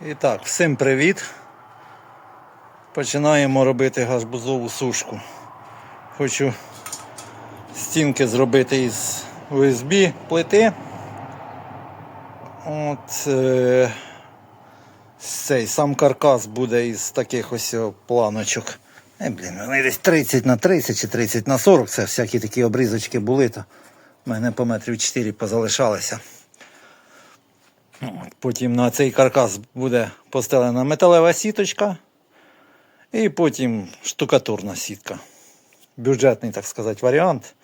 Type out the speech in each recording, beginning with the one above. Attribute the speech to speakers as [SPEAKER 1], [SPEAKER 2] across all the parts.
[SPEAKER 1] І так, всім привіт. Починаємо робити гарбузову сушку. Хочу стінки зробити із USB плити. От е, цей сам каркас буде із таких ось планочок. Е, блін, вони десь 30 на 30 чи 30 на 40. Це всякі такі обрізочки були, то в мене по метрів 4 позалишалися. От, Потім на цей каркас буде постелена металева сіточка. І потім штукатурна сітка. Бюджетний, так сказати, варіант.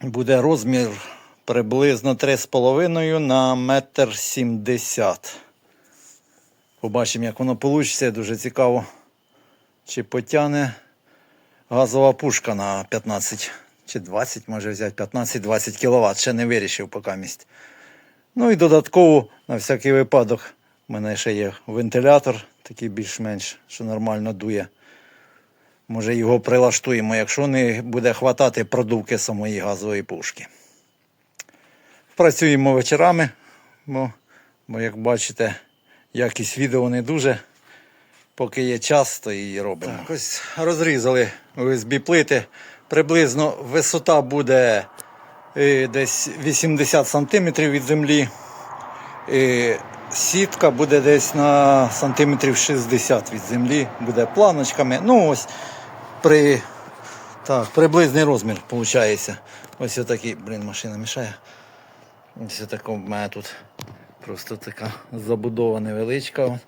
[SPEAKER 1] Буде розмір приблизно 3,5 на 1,70 м. Побачимо, як воно вийде. Дуже цікаво, чи потягне газова пушка на 15 чи 20, може взяти 15-20 кВт. Ще не вирішив поки місць. Ну і додатково, на всякий випадок, у мене ще є вентилятор, такий більш-менш, що нормально дує. Може його прилаштуємо, якщо не буде хватати продувки самої газової пушки. Працюємо вечорами, бо, бо як бачите, якість відео не дуже. Поки є час, то і робимо. Так, ось розрізали USB плити. Приблизно висота буде десь 80 см від землі. І сітка буде десь на сантиметрів 60 від землі, буде планочками. Ну ось при так, приблизний розмір виходить. Ось отакий, блін, машина мішає. Ось отака в мене тут просто така забудова невеличка.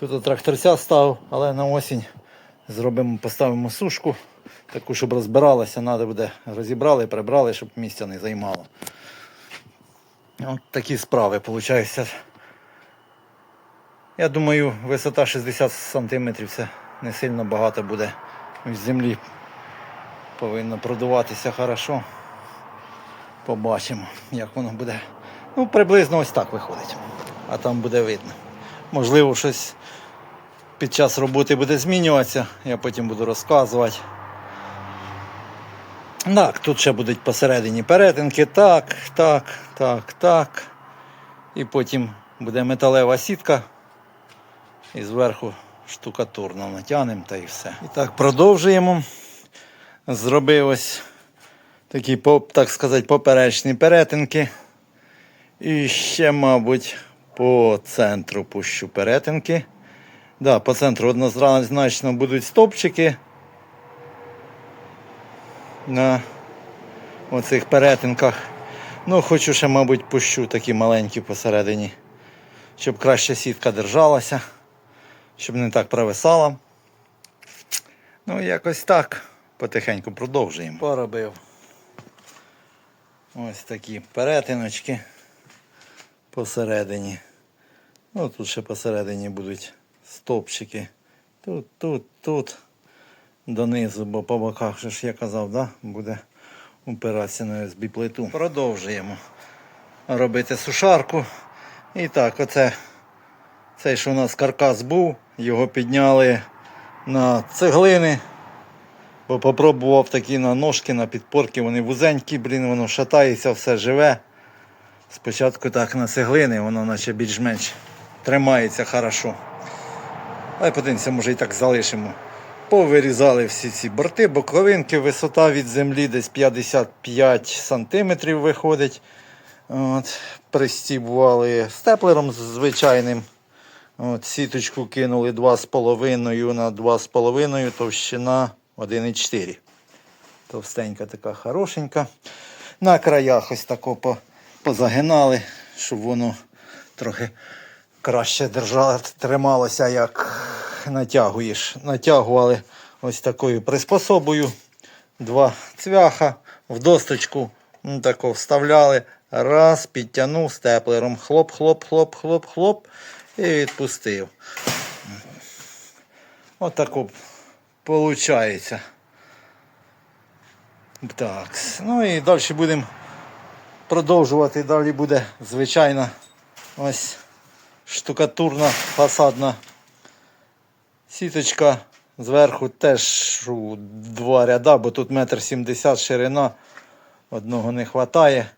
[SPEAKER 1] Тут тракторця став, але на осінь зробимо, поставимо сушку, таку, щоб розбиралася, треба буде розібрали, прибрали, щоб місця не займало. От такі справи, виходить. Я думаю, висота 60 см це не сильно багато буде від землі. Повинно продуватися хорошо. Побачимо, як воно буде. Ну, приблизно ось так виходить. А там буде видно. Можливо, щось під час роботи буде змінюватися, я потім буду розказувати. Так, тут ще будуть посередині перетинки. Так, так, так, так. І потім буде металева сітка. І зверху штукатурно натягнемо та і все. І так, продовжуємо. Зробив ось такі, так сказати, поперечні перетинки. І ще, мабуть, по центру пущу перетинки. Да, по центру однозначно будуть стовпчики на оцих перетинках. Ну, хочу ще, мабуть, пущу такі маленькі посередині, щоб краще сітка держалася, щоб не так провисала. Ну, якось так. Потихеньку продовжуємо. Поробив. Ось такі перетиночки посередині. Ну, тут ще посередині будуть стовпчики. Тут, тут, тут. Донизу, бо по боках же ж я казав, да? буде упиратися на USB плиту. Продовжуємо робити сушарку. І так, оце цей, що у нас каркас був, його підняли на цеглини. Бо попробував такі на ножки, на підпорки, вони вузенькі, блін, воно шатається, все живе. Спочатку так на цеглини, воно наче більш-менш тримається хорошо. Але подивимося, може і так залишимо. Повирізали всі ці борти, боковинки, висота від землі десь 55 см виходить. От, пристібували степлером звичайним. От, сіточку кинули 2,5 на 2,5 товщина 1,4. Товстенька така хорошенька. На краях ось тако по- позагинали, щоб воно трохи краще держало, трималося, як натягуєш. Натягували ось такою приспособою. Два цвяха в досточку ну, тако вставляли. Раз, підтягнув степлером. Хлоп, хлоп, хлоп, хлоп, хлоп. І відпустив. Отако виходить. Так, ну і далі будемо продовжувати. Далі буде звичайна ось штукатурна фасадна сіточка. Зверху теж у два ряда, бо тут метр сімдесят ширина, одного не вистачає.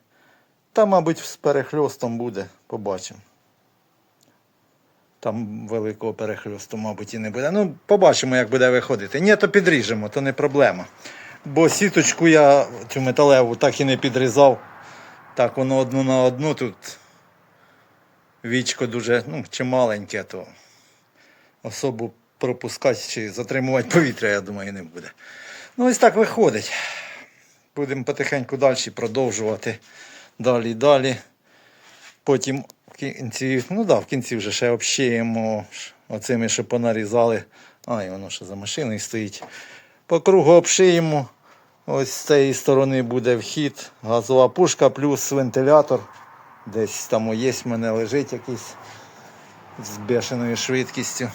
[SPEAKER 1] Та, мабуть, з перехльостом буде, побачимо. Там великого перехльосту, мабуть, і не буде. Ну, побачимо, як буде виходити. Ні, то підріжемо, то не проблема. Бо сіточку я цю металеву так і не підрізав. Так, воно одну на одну тут. Вічко дуже ну, чи маленьке, то особу пропускати чи затримувати повітря, я думаю, не буде. Ну, ось так виходить. Будемо потихеньку далі продовжувати. Далі далі. Потім в кінці, ну да, в кінці вже ще общаємо оцими, що понарізали. А, і воно ще за машиною стоїть. По кругу обшиємо. Ось з цієї сторони буде вхід, газова пушка плюс вентилятор. Десь там є в мене лежить якийсь з бешеною швидкістю.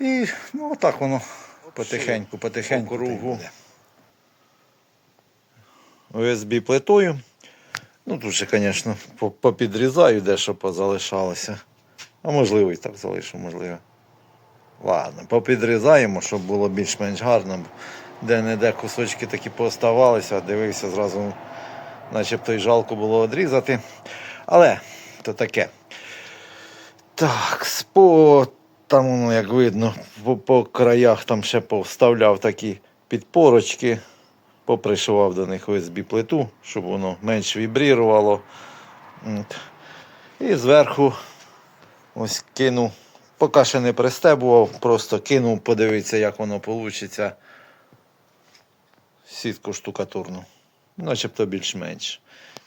[SPEAKER 1] І ну отак воно потихеньку, потихеньку.
[SPEAKER 2] По кругу.
[SPEAKER 1] USB плитою. Ну тут ще, звісно, по- попідрізаю дещо позалишалося. А можливо і так залишу, можливо. Ладно, попідрізаємо, щоб було більш-менш гарно. Де-не-де кусочки такі пооставалися, дивився зразу, начебто й жалко було відрізати. Але то таке. Так, по, там воно, як видно, по, по краях там ще повставляв такі підпорочки, попришивав до них USB плиту, щоб воно менш вібрірувало. І зверху ось кинув, поки ще не пристебував, просто кинув, подивитися, як воно вийде. Сітку штукатурну. Начебто більш-менш.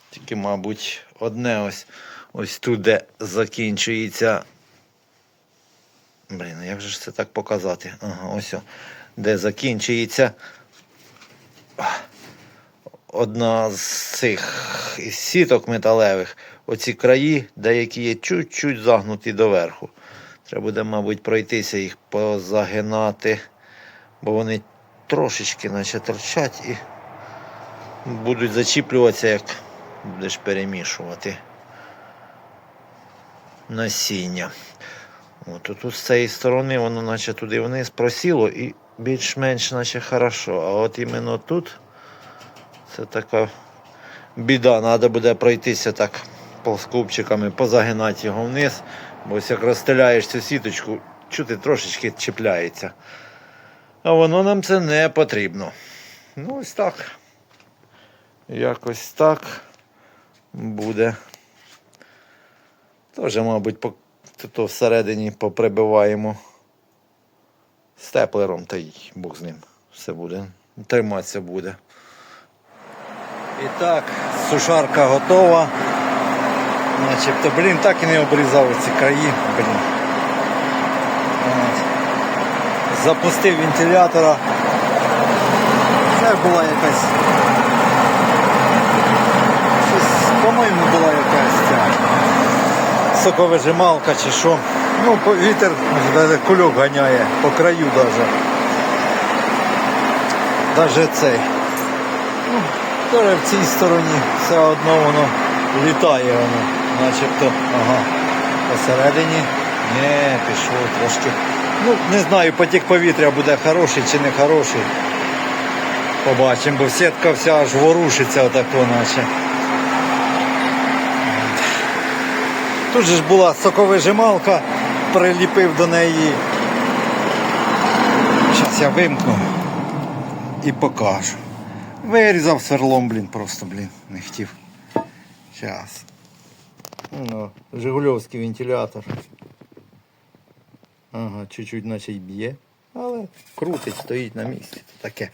[SPEAKER 1] Тільки, мабуть, одне ось ось тут, де закінчується. Блін, а як же ж це так показати? Ага, ось. о. Де закінчується одна з цих сіток металевих. Оці краї, деякі є чуть-чуть загнуті доверху. Треба буде, мабуть, пройтися їх позагинати, бо вони трошечки наче торчать і будуть зачіплюватися, як будеш перемішувати насіння. От тут з цієї сторони воно наче туди вниз просіло і більш-менш наче хорошо. А от іменно тут це така біда. Треба буде пройтися так плоскопчиками, позагинати його вниз. Бо ось як розстеляєш цю сіточку, чути трошечки чіпляється. А воно нам це не потрібно. Ну, ось так. Якось так буде. Теж, мабуть, то всередині поприбиваємо степлером, та й Бог з ним. Все буде. Триматися буде. І так, сушарка готова. Начебто, блін, так і не обрізав ці краї. Блін. Запустив вентилятора. Це була якась. Щось, по-моєму, була соковижималка чи що. Ну, вітер кульок ганяє по краю даже. Даже цей. Ну, теж в цій стороні все одно воно літає воно, начебто. Ага. Посередині. Не, пішло трошки. Ну, не знаю, потік повітря буде хороший чи не хороший. Побачимо, бо сітка вся аж ворушиться отако, наче. Тут же ж була соковижималка, приліпив до неї. Зараз я вимкну і покажу. Вирізав сверлом, блін, просто, блін, не хотів. Зараз. Ну, Жигульовський вентилятор. Ага, чуть-чуть наче й б'є, але крутить, стоїть на місці. Таке.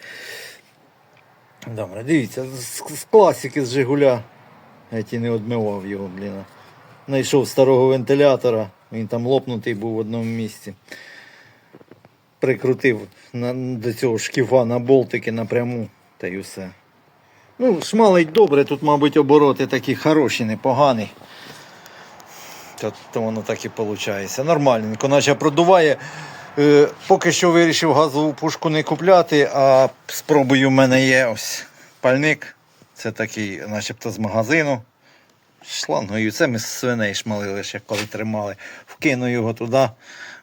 [SPEAKER 1] Добре, дивіться, з, з класики з Жигуля. Я ті не одмивав його, блін. Знайшов старого вентилятора, він там лопнутий був в одному місці. Прикрутив на, до цього шкіфа на болтики напряму, та й усе. Ну, шмалить добре, тут, мабуть, обороти такі хороші, непогані. То, то воно так і виходить. Нормальненько, наче продуває. Е, поки що вирішив газову пушку не купляти, а спробую в мене є ось пальник. Це такий, начебто з магазину. Шлангою. Це ми свиней шмалили, ще коли тримали. Вкину його туди.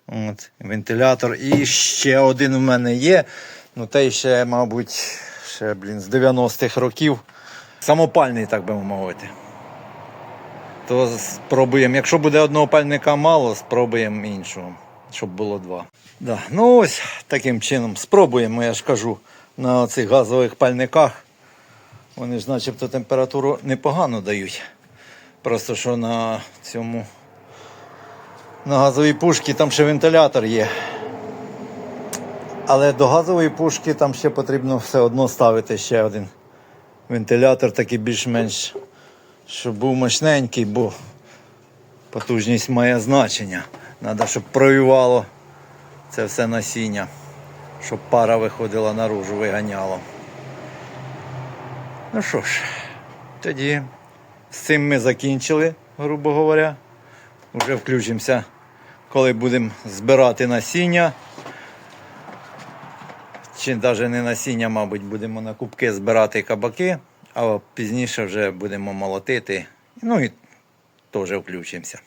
[SPEAKER 1] От, вентилятор. І ще один у мене є. Ну, той ще, мабуть, ще, блін, з 90-х років. Самопальний, так би мовити. то спробуємо. Якщо буде одного пальника мало, спробуємо іншого, щоб було два. Да. Ну ось таким чином спробуємо, я ж кажу, на цих газових пальниках. Вони ж начебто температуру непогано дають. Просто що на цьому на газовій пушці там ще вентилятор є. Але до газової пушки там ще потрібно все одно ставити ще один вентилятор, такий більш-менш, щоб був мощненький, бо потужність має значення. Треба, щоб провівало це все насіння, щоб пара виходила наружу, виганяло. Ну що ж, тоді з цим ми закінчили, грубо говоря. Вже включимося, коли будемо збирати насіння. Чи навіть не насіння, мабуть, будемо на кубки збирати кабаки, а пізніше вже будемо молотити. Ну і теж включимося.